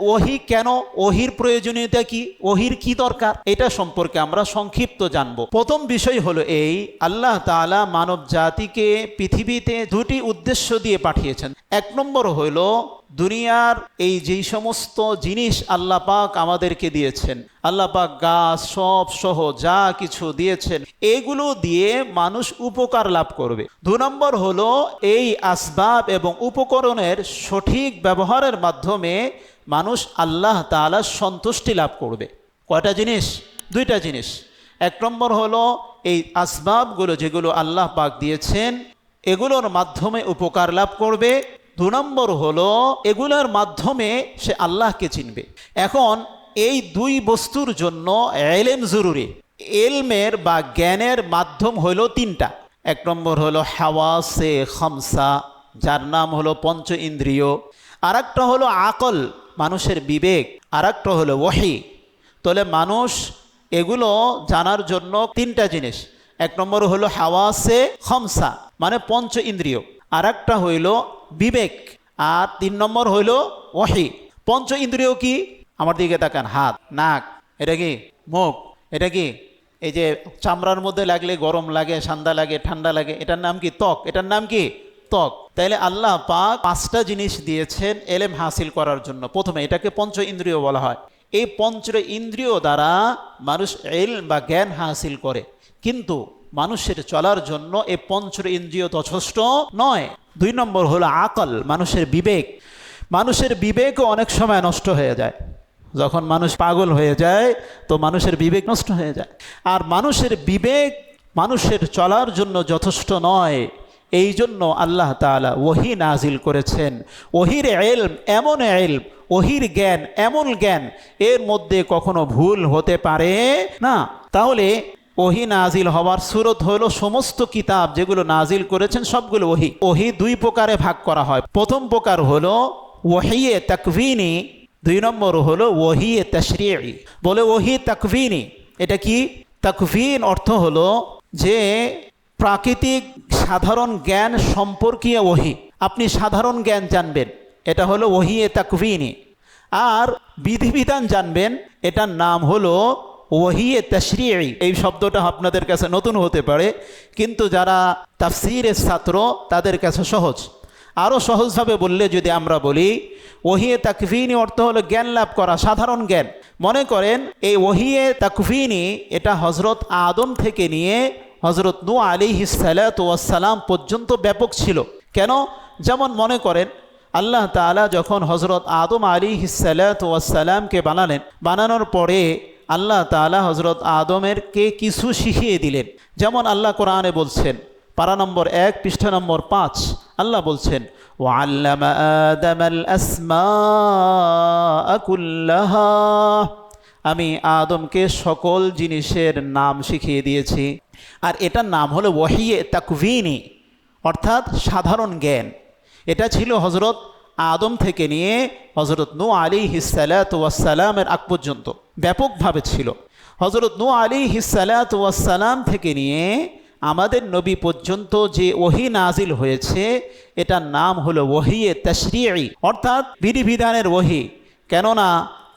ওহি কেন? ওহির প্রয়োজনীয়তা কি? ওহির কি দরকার? এটা সম্পর্কে আমরা সংক্ষিপ্ত জানব। প্রথম বিষয় হলো এই, আল্লাহ তাআলা মানব জাতিকে পৃথিবীতে দুটি উদ্দেশ্য দিয়ে পাঠিয়েছেন। এক নম্বর হলো, দুনিয়ার এই যেই সমস্ত জিনিস আল্লাহ পাক আমাদেরকে দিয়েছেন, আল্লাহ পাক গাছ, সব সহ যা কিছু দিয়েছেন, এগুলো দিয়ে মানুষ উপকার লাভ করবে। দু নম্বর হলো, এই আসবাব এবং উপকরণের সঠিক ব্যবহারের মাধ্যমে মানুষ আল্লাহ তাআলার সন্তুষ্টি লাভ করবে। কয়টা জিনিস? দুইটা জিনিস। এক নম্বর হলো এই আসবাবগুলো যেগুলো আল্লাহ পাক দিয়েছেন, এগুলোর মাধ্যমে উপকার লাভ করবে। দু নম্বর হলো এগুলোর মাধ্যমে সে আল্লাহকে চিনবে। এখন এই দুই বস্তুর জন্য এলেম জরুরি। এলমের বা জ্ঞানের মাধ্যম হলো তিনটা। এক নম্বর হলো হাওয়াসে খামসা, যার নাম হলো পঞ্চ ইন্দ্রিয়। আর একটা হলো আকল। মানুষের বিবেক, আর একটা হলো ওহি তাহলে মানুষ এগুলো জানার জন্য তিনটা জিনিস। এক নম্বর হলো হাওয়াসে খমসা মানে পঞ্চ ইন্দ্রিয়। আর একটা হইল বিবেক, আর তিন নম্বর হইল ওহি পঞ্চ ইন্দ্রিয় কি? আমার দিকে তাকান, হাত, নাক, এটা কি? মুখ, এটা কি? এই যে চামড়ার মধ্যে লাগলে গরম লাগে ঠান্ডা লাগে ঠান্ডা লাগে, এটার নাম কি ত্বক? এটার নাম কি? ত্বক তাইলে আল্লাহ পাক পাঁচটা জিনিস দিয়েছেন এলেম হাসিল করার জন্য। প্রথমে এটাকে পঞ্চ ইন্দ্রিয় বলা হয়। এই পঞ্চ ইন্দ্রিয় দ্বারা মানুষ এল বা জ্ঞান হাসিল করে। কিন্তু মানুষের চলার জন্য এই পঞ্চ ইন্দ্রিয় যথেষ্ট নয়। দুই নম্বর হলো আকল, মানুষের বিবেক। মানুষের বিবেকও অনেক সময় নষ্ট হয়ে যায়। যখন মানুষ পাগল হয়ে যায়, তো মানুষের বিবেক নষ্ট হয়ে যায়। আর মানুষের বিবেক মানুষের চলার জন্য যথেষ্ট নয়। এই জন্য আল্লাহ তাআলা ওহি নাজিল করেছেন। ওহির এলম এমন এলম ওহির জ্ঞান এমন জ্ঞান, এর মধ্যে কখনো ভুল হতে পারে না। তাহলে ওহি নাজিল হওয়ার সুরত হলো সমস্ত কিতাব যেগুলো নাজিল করেছেন সবগুলো ওহি। ওহি দুই প্রকারে ভাগ করা হয়। প্রথম প্রকার হলো ওহিয়ে তাকভিনী, দুই নম্বর হলো ওহিয়ে তশরিয়ি বলে ওহি তাকভিনী, এটা কি? তাকভিন অর্থ হলো যে প্রাকৃতিক সাধারণ জ্ঞান সম্পর্কীয় ওহি। আপনি সাধারণ জ্ঞান জানবেন, এটা হলো ওহি এ তাকভিনী। আর বিধিবিধান জানবেন, এটার নাম হলো ওহিয়ে তশরিয়ি এই শব্দটা আপনাদের কাছে নতুন হতে পারে, কিন্তু যারা তাফসিরের ছাত্র, তাদের কাছে সহজ। আরও সহজভাবে বললে যদি আমরা বলি ওহিয়ে তাকভিনী অর্থ হলো জ্ঞান লাভ করা, সাধারণ জ্ঞান। মনে করেন, এই ওহিয়ে তাকভিনী, এটা হজরত আদম থেকে নিয়ে হজরত নু আলী সালাম পর্যন্ত ব্যাপক ছিল। কেন? যেমন মনে করেন, আল্লাহ তাআলা যখন হজরত আদম আলী সালামকে বানালেন, বানানোর পরে আল্লাহ তাআলা হজরত আদমেরকে কিছু শিখিয়ে দিলেন। যেমন আল্লাহ কোরআনে বলছেন, পারা নম্বর এক, পৃষ্ঠা নম্বর পাঁচ, আল্লাহ বলছেন আমি আদমকে সকল জিনিসের নাম শিখিয়ে দিয়েছি। আর এটার নাম হলো ওয়াহিয়ে তাকভিনী, অর্থাৎ সাধারণ জ্ঞান। এটা ছিল হজরত আদম থেকে নিয়ে হজরত নু আলী হিসালাতামের আগ পর্যন্ত, ব্যাপকভাবে ছিল। হজরত নু আলী হিসালাতাম থেকে নিয়ে আমাদের নবী পর্যন্ত যে ওহি নাজিল হয়েছে, এটার নাম হলো ওহিয়ে তশরিয়ি অর্থাৎ বিধিবিধানের ওহি। কেননা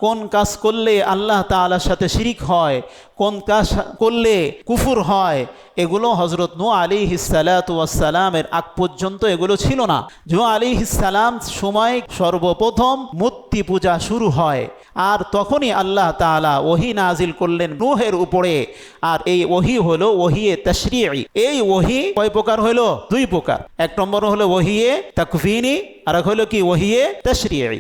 কোন কাজ করলে আল্লাহ তাআলার সাথে শিরিক হয়, কোন কাজ করলে কুফুর হয়, এগুলো হজরত নু আলী হিসালাতামের আগ পর্যন্ত এগুলো ছিল না। জু আলী হিসালাম সময় সর্বপ্রথম মূর্তি পূজা শুরু হয়, আর তখনই আল্লাহ তাআলা ওহি নাজিল করলেন নুহের উপরে, আর এই ওহি হলো ওহিয়ে তশরিয়ি এই ওহি কয় প্রকার হলো? দুই প্রকার। এক নম্বর হলো ওহিয়ে তাকভিনী আর এক হলো কি? ওহিয়ে তশরিয়ি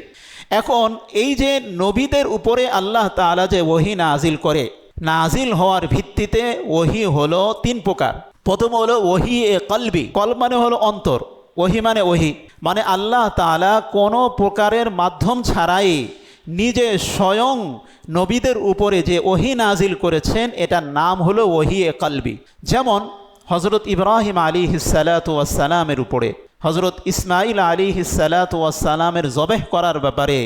এখন এই যে নবীদের উপরে আল্লাহ তাআলা যে ওহি নাজিল করে নাজিল হওয়ার ভিত্তিতে ওহি হলো তিন প্রকার। প্রথম হলো ওহি এ কলবি কল মানে হলো অন্তর, ওহি মানে ওহি। মানে আল্লাহ তাআলা কোনো প্রকারের মাধ্যম ছাড়াই নিজে স্বয়ং নবীদের উপরে যে ওহি নাজিল করেছেন, এটার নাম হলো ওহি এ কলবি। যেমন হজরত ইব্রাহিম আলী হিসালাতামের উপরে হজরত ইসমাইল আলী হিসালাতামের জবেহ করার ব্যাপারে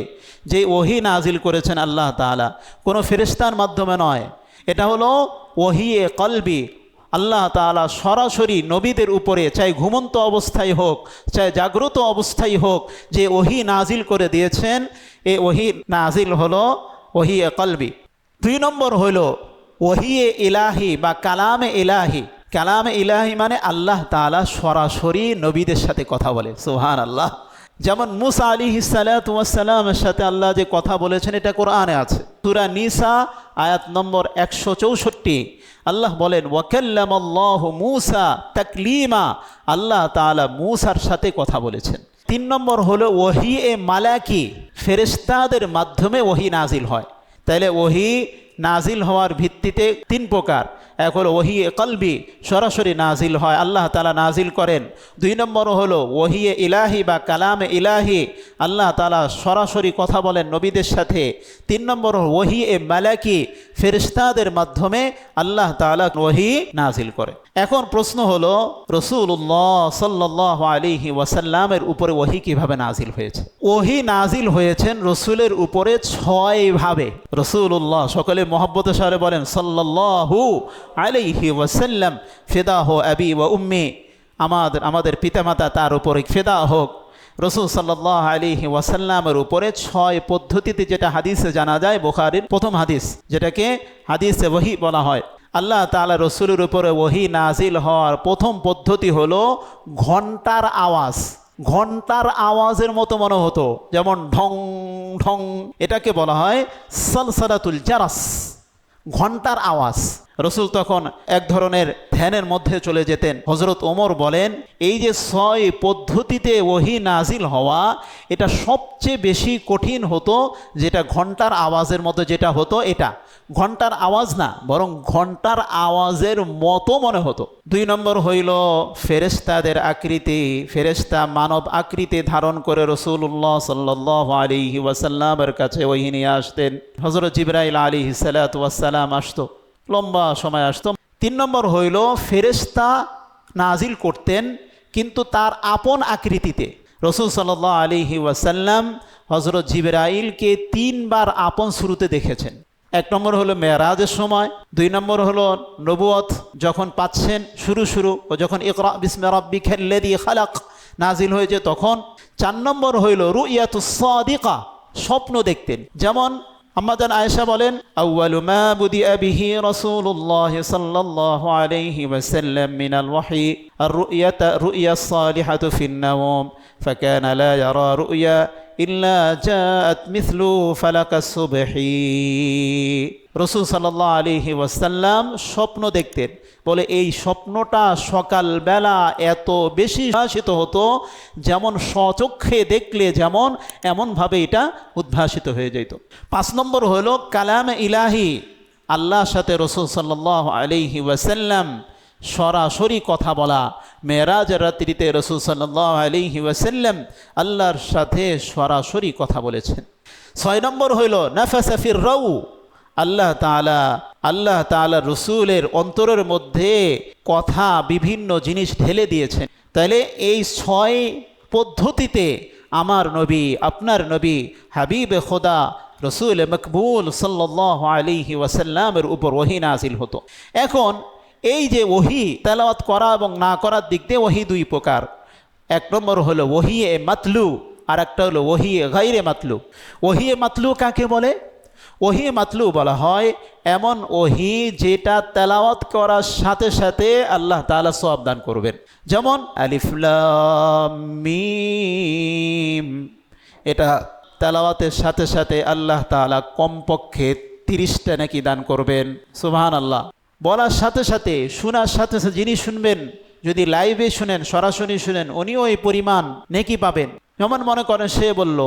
যে ওহি নাজিল করেছেন আল্লাহ তাআলা, কোনো ফেরিস্তার মাধ্যমে নয়। এটা হলো ওহি এ কলবি, আল্লাহ তাআলা সরাসরি নবীদের উপরে, চাই ঘুমন্ত অবস্থায় হোক, চাই জাগ্রত অবস্থায় হোক, যে ওহি নাজিল করে দিয়েছেন, এ ওহি নাজিল হলো ওহি এ কলবি। দুই নম্বর হলো ওহিয়ে ইলাহি বা কালামে ইলাহি। কালামে ইলাহি মানে আল্লাহ তাআলা সরাসরি নবীদের সাথে কথা বলে সোহান আল্লাহ যেমন মুসা আলী সালাতামের সাথে আল্লাহ যে কথা বলেছেন, এটা কোরআনে আছে। তুরা নিসা, আয়াত নম্বর একশো চৌষট্টি। আল্লাহ বলেন ওয়াকাল্লাম আল্লাহ মুসা তাকলিমা। আল্লাহ তাআলা মুসার সাথে কথা বলেছেন। তিন নম্বর হলো ওহি এ মালাকি ফেরেস্তাদের মাধ্যমে ওহি নাজিল হয়। তাইলে ওহি নাজিল হওয়ার ভিত্তিতে তিন প্রকার। এক হলো ওহি এ কলবি, সরাসরি নাজিল হয়, আল্লাহ তালা নাজিল করেন। দুই নম্বর হলো ওহিয়ে ইলাহি বা কালামে ইলাহি, আল্লাহ তালা সরাসরি কথা বলেন নবীদের সাথে। তিন নম্বর ওহি এ মালাকি ফেরিস্তাদের মাধ্যমে আল্লাহ তালা ওহি নাজিল করে। এখন প্রশ্ন হলো রসুল্লাহ সাল্লাহ আলিহি ওয়াসাল্লামের উপরে ওহি কীভাবে নাজিল হয়েছে? ওহি নাজিল হয়েছেন রসুলের উপরে ছয় ছয়ভাবে রসুল্লাহ সকলে মোহাব্বত সারে বলেন সাল্লাহু আলিহি ওয়াসাল্লাম, ফেদা হো আবি ওয়া উম্মি, আমাদের আমাদের পিতামাতা তার উপরে ফেদা হোক। রসুল সাল্লাহ আলিহি ওয়াসাল্লামের উপরে ছয় পদ্ধতিতে যেটা হাদিসে জানা যায়, বোখারির প্রথম হাদিস, যেটাকে হাদিসে ওহি বলা হয়। আল্লাহ তাআলা রসুলের উপরে ওহি নাজিল হওয়ার প্রথম পদ্ধতি হলো ঘণ্টার আওয়াজ। ঘণ্টার আওয়াজের মতো মনে হতো যেমন ঢং ঢং এটাকে বলা হয় সালসালাতুল জারাস। ঘণ্টার আওয়াজ। রসুল তখন এক ধরনের ধ্যানের মধ্যে চলে যেতেন। হজরত ওমর বলেন, এই যে ছয় পদ্ধতিতে ওহি নাজিল হওয়া, এটা সবচেয়ে বেশি কঠিন হতো যেটা ঘণ্টার আওয়াজের মতো যেটা হতো এটা। ঘণ্টার আওয়াজ না, বরং ঘণ্টার আওয়াজের মতো মনে হতো। দুই নম্বর হইল ফেরেস্তাদের আকৃতি। ফেরেস্তা মানব আকৃতি ধারণ করে রসুল্লাহ সাল্লাহ আলী ওয়াসাল্লামের কাছে ওহি নিয়ে আসতেন। হজরত জিব্রাইল আলী সালাতাম আসতো, লম্বা সময় আসতো। তিন নম্বর হইল ফেরেস্তা নাজিল করতেন কিন্তু তার আপন আকৃতিতে। রসুল সাল্লাহ আলিহি ওয়াসাল্লাম হজরত জিবরাইলকে তিনবার আপন শুরুতে দেখেছেন। এক নম্বর হলো মেয়ারাজের সময়, দুই নম্বর হলো নবুয়ত, যখন পাচ্ছেন শুরু শুরু, ও যখন ইকরা বিসমে রব্বি খেল্লেদি খালাক নাজিল হয়েছে তখন। চার নম্বর হইল রুইয়াতুসাদিকা স্বপ্ন দেখতেন। যেমন আম্মাজান আয়েশা বলেন আউয়ালু মা বুদিআ বিহি রাসূলুল্লাহ সাল্লাল্লাহু আলাইহি ওয়াসাল্লাম মিনাল ওয়াহি الرؤيا رؤيا الصالحة في النوم فكان لا يرى رؤيا إلا جاءت مثل فلك الصبح রসুল সাল্লাহ আলিহি ওয়াসাল্লাম স্বপ্ন দেখতেন। বলে, এই স্বপ্নটা সকালবেলা এত বেশি উদ্ভাসিত হতো, যেমন স্বচক্ষে দেখলে যেমন, এমনভাবে এটা উদ্ভাসিত হয়ে যেত। পাঁচ নম্বর হলো, কালাম ইলাহি, আল্লাহর সাথে রসুল সাল্লাহ আলিহি ওয়াসাল্লাম সরাসরি কথা বলা মেয়েরাজ রাত্রিতে রসুল সাল্লাহ আলিহি ওয়াসাল্লাম আল্লাহর সাথে সরাসরি কথা বলেছেন। ছয় নম্বর হইল নাফাসাফির রৌ আল্লাহ তালা আল্লাহ তালা রসুলের অন্তরের মধ্যে কথা বিভিন্ন জিনিস ঢেলে দিয়েছেন। তাহলে এই ছয় পদ্ধতিতে আমার নবী, আপনার নবী, হাবিব খোদা, রসুল মকবুল সাল্লাহ আলিহি ওয়াসাল্লামের উপর ওহি নাজিল হতো। এখন এই যে ওহি, তেলাওয়াত করা এবং না করার দিক দিয়ে ওহি দুই প্রকার। এক নম্বর হলো ওহি এ মাতলু আর একটা হলো ওহি এ গাইরে মাতলু। ওহি এ মাতলু কাকে বলে? ওহি মাতলু বলা হয়, এমন ওহি যেটা তেলাওয়াত করার সাথে সাথে আল্লাহ তালা সব দান করবেন। যেমন আলিফলামিম এটা তেলাওয়াতের সাথে সাথে আল্লাহ তালা কমপক্ষে তিরিশটা নাকি দান করবেন। সুবাহান আল্লাহ বলার সাথে সাথে, শোনার সাথে সাথে যিনি শুনবেন, যদি লাইভে শুনেন, সরাসরি শুনেন, উনিও এই পরিমাণ নেকি পাবেন। যেমন মনে করেন সে বলল,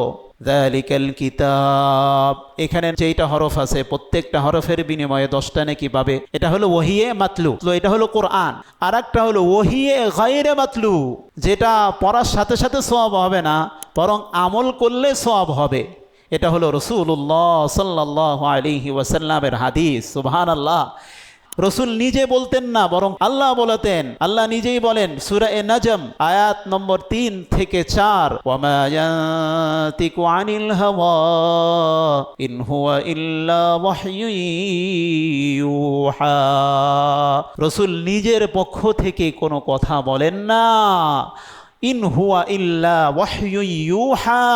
দালিকাল কিতাব। এখানে যেইটা হরফ আছে, প্রত্যেকটা হরফের বিনিময়ে দশটা নাকি পাবে। এটা হলো ওহিয়ে মাতলু। তো এটা হলো কোরআন। আর একটা হলো ওহিয়ে গাইরে মাতলু, যেটা পড়ার সাথে সাথে সব হবে না, বরং আমল করলে সব হবে। এটা হলো রসুল্লাহ সাল্লাহ আলিহি ওয়াসাল্লামের হাদিস। সুবহান আল্লাহ রসুল নিজে বলতেন না, বরং আল্লাহ বলতেন। আল্লাহ নিজেই বলেন, সুরা এ নাজম, আয়াত নম্বর তিন থেকে চার রসুল নিজের পক্ষ থেকে কোনো কথা বলেন না। ইন হুয়া ইল্লা ওয়াহয়ুন ইউহা।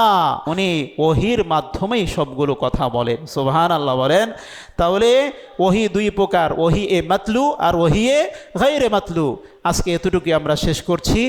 উনি ওহির মাধ্যমেই সবগুলো কথা বলেন। সুবহান আল্লাহ বলেন, তাহলে ওহি দুই প্রকার, ওহি এ মাতলু আর ওহি এ গাইরে মাতলু। আজকে এতটুকু আমরা শেষ করছি।